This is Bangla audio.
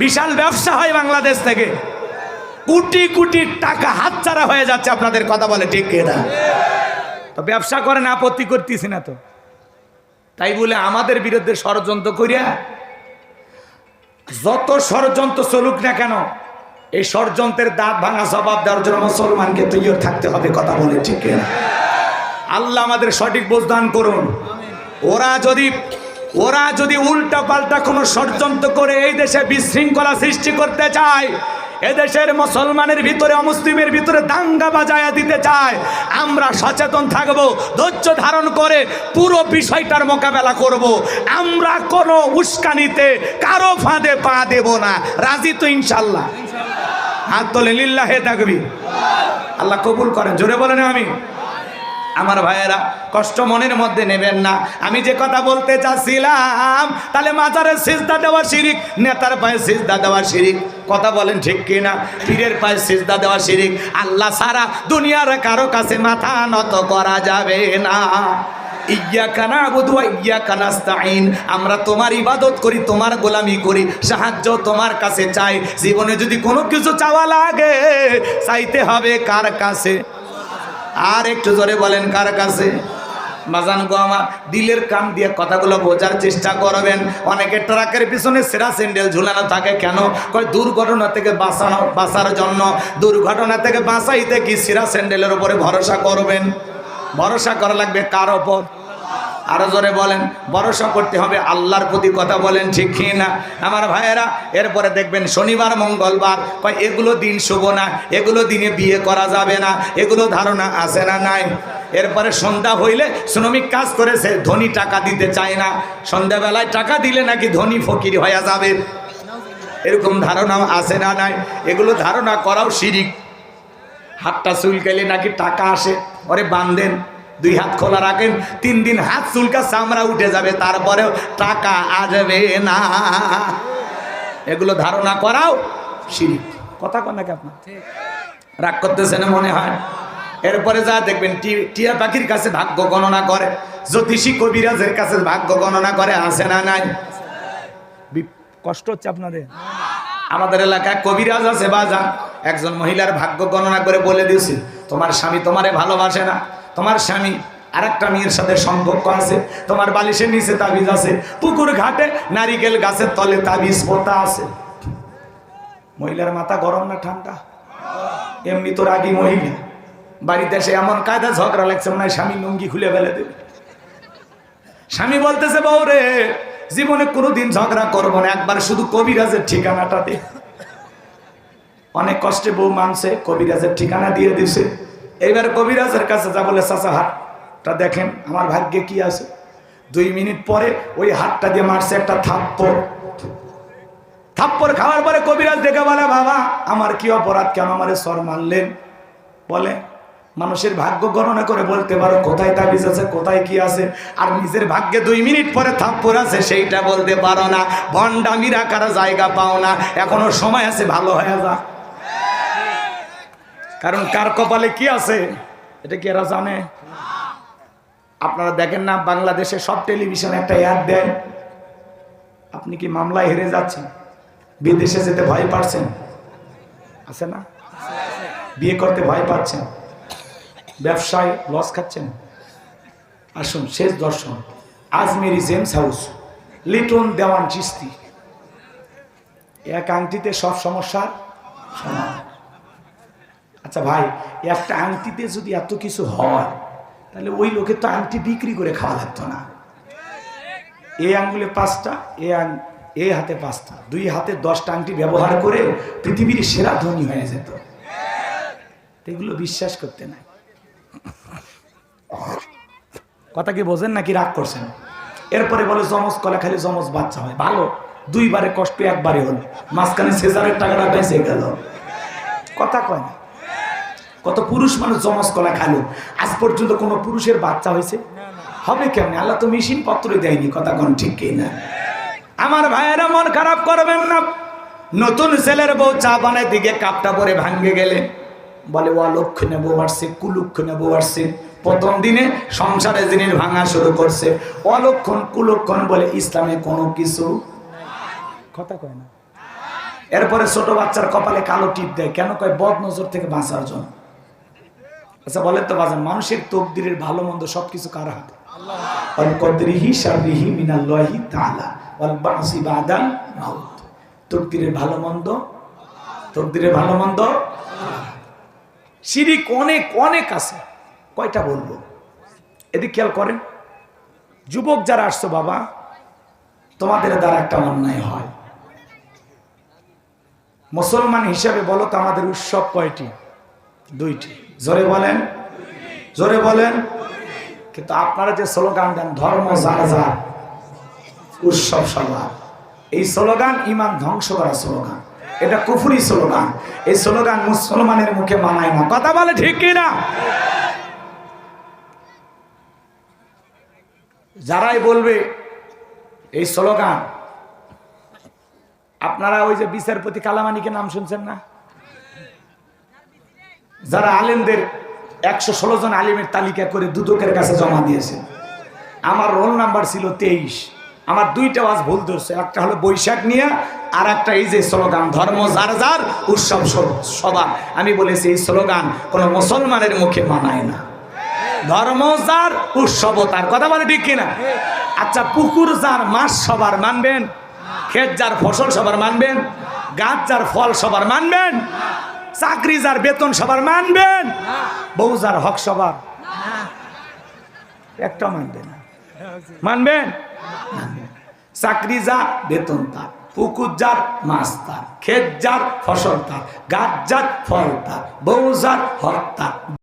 বিশাল ব্যবসা হয় বাংলাদেশ থেকে। কোটি কোটি টাকা হাতছাড়া হয়ে যাচ্ছে, আপনাদের কথা বলে ঠিক না? তো ব্যবসা করেন, আপত্তি করতেছি না তো। তাই বলে আমাদের বিরুদ্ধে ষড়যন্ত্র করিয়া, যত ষড়যন্ত্র চলুক না কেন, এই ষড়যন্ত্রের দাঁত ভাঙা জবাব দেওয়ার জন্য মুসলমানকে তৈরি থাকতে হবে, কথা বলে ঠিক না? আল্লাহ আমাদের সঠিক বোঝদান করুন। ওরা যদি ওরা যদি উল্টা পাল্টা কোনো ষড়যন্ত্র করে এই দেশে বিশৃঙ্খলা সৃষ্টি করতে চায়, এদেশের মুসলমানের ভিতরে অমুসলিমের ভিতরে দাঙ্গা বাজায়া দিতে চায়, আমরা সচেতন থাকব, ধৈর্য ধারণ করে পুরো বিষয়টার মোকাবেলা করব। আমরা কোনো উস্কানিতে কারও ফাঁদে পা দেব না। রাজি তো ইনশাল্লাহ। হাত তোলে লিল্লাহে থাকবি আল্লাহ কবুল করেন। জোরে বলেন আমি। আমার ভাইয়েরা, কষ্ট মনের মধ্যে নেবেন না। আমি যে কথা বলতে চাচ্ছিলাম, তাহলে মাজারে সিজদা দেওয়া শিরিক, নেতার পায়ে সিজদা দেওয়া শিরিক। কথা বলেন ঠিক কিনা? পীরের পায়ে সিজদা দেওয়া শিরিক। আল্লাহ সারা দুনিয়ার কারও কাছে মাথা নত করা যাবে না। আমরা তোমার ইবাদত করি, তোমার গোলামি করি, সাহায্য তোমার কাছে চাই। জীবনে যদি কোনো কিছু চাওয়া লাগে, চাইতে হবে কার কাছে? আর একটু জোরে বলেন, কার কাছে? মাজান গো আমার, দিলের কাম দিয়ে কথাগুলো বোঝার চেষ্টা করবেন। অনেকে ট্রাকের পিছনে সেরা স্যান্ডেল ঝুলানো থাকে কেন? কয়, দুর্ঘটনা থেকে বাঁচানো, বাঁচার জন্য, দুর্ঘটনা থেকে বাঁচাইতে কি সেরা স্যান্ডেলের উপরে ভরসা করবেন? ভরসা করা লাগবে কার ওপর আরও জোরে বলেন, ভরসা করতে হবে, আল্লাহর প্রতি কথা বলেন, ঠিক না আমার ভাইয়েরা, এরপরে দেখবেন শনিবার, মঙ্গলবার, কয়, এগুলো দিন শুভ না, এগুলো দিনে বিয়ে করা যাবে না, এগুলো ধারণা আছে না নাই? এরপরে সন্ধ্যা হইলে শ্রমিক কাজ করেছে, ধনী টাকা দিতে চায় না। সন্ধ্যাবেলায় টাকা দিলে নাকি ধনী ফকির হয়ে যাবে? এরকম ধারণা আছে না নাই? এগুলো ধারণা করাও শিরিক। হাতটা চুলকাইলে নাকি টাকা আসে? ওরে বান্ধেন দুই হাত খোলা রাখেন, তিন দিন হাত চুলকা চামড়া উঠে যাবে, তারপরেও টাকা আসবে না। এগুলো ধারণা করাও শিরিক। কথা কন আপনার? রাগ করতেছে না মনে হয়? এরপরে যা দেখবেন টিয়া পাখির কাছে ভাগ্য গণনা করে, জ্যোতিষী কবিরাজের কাছে ভাগ্য গণনা করে আসে না নাই? কষ্ট হচ্ছে আপনাদের? আমাদের এলাকায় কবিরাজ আছে বাজা একজন মহিলার ভাগ্য গণনা করে বলে দিয়েছে, তোমার স্বামী তোমারে ভালোবাসে না। তোমার স্বামী আর একটা মেয়ের সাথে সম্পর্ক আছে, তোমার বালিশের নিচে তাবিজ আছে, পুকুর ঘাটে নারিকেল গাছের তলে তাবিজ পোতা আছে। মহিলার মাথা গরম না ঠান্ডা? এমনি তো রাগি মহিলা। বাড়িতে এসে এমন কায়দা ঝগড়া লাগছে, মনে হয় স্বামী লুঙ্গি খুলে ফেলে দেবে। স্বামী বলতেছে, বউ রে, জীবনে কোনোদিন ঝগড়া করব না, একবার শুধু কবিরাজের ঠিকানাটা দে। অনেক কষ্টে বউ মানছে, কবিরাজের ঠিকানা দিয়ে দিছে। এইবার কবিরাজের কাছে যা বলে চাচা, হাতটা দেখেন, আমার ভাগ্যে কি আছে? দুই মিনিট পরে ওই হাতটা দিয়ে মারছে একটা থাপ্পড়। থাপ্পড় খাওয়ার পরে কবিরাজ দেখে বলে, বাবা, আমার কি অপরাধ? কেন আমারে সর মারলেন? বলে, মানুষের ভাগ্য গণনা করে বলতে পারো, কোথায় তাবিজ আছে, কোথায় কি আছে? আর নিজের ভাগ্যে দুই মিনিট পরে থাপ্পড় আছে, সেইটা বলতে পারো না। ভণ্ডামি রাখার জায়গা পাও না। এখনও সময় আছে, ভালো হয়ে যা কারণ কার কপালে কি আছে? এটা কি এরা জানে? আপনারা দেখেন না, বাংলাদেশে সব টেলিভিশনে একটা অ্যাড দেয়। আপনি কি মামলায় হেরে যাচ্ছেন? বিদেশে যেতে ভয় পাচ্ছেন? আছে না? বিয়ে করতে ভয় পাচ্ছেন? ব্যবসায় লস খাচ্ছেন? আসুন, শেষ দর্শন। Ajmeri gems house, Liton Dewan Chishti. এক আংটিতে সব সমস্যার সমাধান। আচ্ছা ভাই একটা আংটিতে যদি এত কিছু হয়, তাহলে ওই লোকের তো আংটি বিক্রি করে খাওয়া লাগতো না। এই আঙ্গুলে পাঁচটা, এ আং এই হাতে পাঁচটা, দুই হাতে দশটা আংটি ব্যবহার করে পৃথিবীর সেরা ধনী হয়ে যেত। এগুলো বিশ্বাস করতে নাই। কথা কি বোঝেন নাকি রাগ করছেন? এরপরে বলে, জমজ কলা খালি জমজ বাচ্চা হয়। ভালো, দুইবারে কষ্ট, একবারে হলো। মাঝখানে সেজারের টাকাটা বেঁচে গেল। কথা কয় না। কত পুরুষ মানুষ জমজ কলা খালো। আজ পর্যন্ত কোনো পুরুষের বাচ্চা হয়েছে? হবে কেমন? আল্লাহ তো মেশিন পত্র দেয়নি, কথা কোন ঠিক না? আমার ভাইয়েরা মন খারাপ করবেন না। নতুন ছেলের বউ চা বানায় দিকে কাপটা পরে ভাঙ্গে গেলে। বলে ও লক্ষ নেব বাড়ছে কুলক্ষ নেব বাড়ছে প্রথম দিনে সংসারে জিনিস ভাঙা শুরু করছে। অলক্ষণ, কুলক্ষণ বলে, ইসলামে কোনো কিছু কথা কয় না? এরপরে ছোট বাচ্চার কপালে কালো টিপ দেয়। কেন কয়? বদ নজর থেকে বাঁচার জন্য। আচ্ছা বলেন তো, বাজান, মানুষের তকদিরের ভালো মন্দ সবকিছু কার হাতে? তকদিরের ভালো মন্দ? তকদিরের ভালো মন্দ? অনেক আছে। কয়টা বলব? এদিক খেয়াল করেন। যুবক যারা আসছো, বাবা, তোমাদের দ্বারা একটা অন্যায় হয়। মুসলমান হিসাবে বলো তো, আমাদের উৎসব কয়টি? দুইটি। জোরে বলেন। জোরে বলেন। কিন্তু আপনারা যে স্লোগান দেন, ধর্ম, যারা যা উৎসব সভা এই স্লোগান ইমান ধ্বংস করা স্লোগান। এটা কুফুরি স্লোগান। এই স্লোগান মুসলমানের মুখে মানায় না। কথা বলে ঠিক না? যারাই বলবে এই স্লোগান, আপনারা ওই যে বিচারপতি কালামানিকে নাম শুনছেন না? যারা আলেমদের একশো ষোলো জন আলিমের তালিকা করে দুদকের কাছে জমা দিয়েছে। আমার রোল নাম্বার ছিল তেইশ। আমার দুইটা ওয়াজ ভুল ধরছে। একটা হলো বৈশাখ নিয়ে, আর একটা এই যে স্লোগান, ধর্ম যার যার, উৎসব স- সভা আমি বলেছি, এই স্লোগান কোনো মুসলমানের মুখে মানায় না। ধর্ম যার, উৎসব তার। কথা বলে ঠিক কিনা? আচ্ছা পুকুর যার, মাছ সবার মানবেন, ক্ষেত যার, ফসল সবার মানবেন, গাছ যার, ফল সবার মানবেন চাকরি যার বেতন সবার মানবেন। বউ যার হক সবার। একটা মানবে না। মানবেন। চাকরি যা বেতন তার পুকুর যার মাছ তার ক্ষেত যার ফসল তার গাছ যার ফল তার বউ যার হক তার।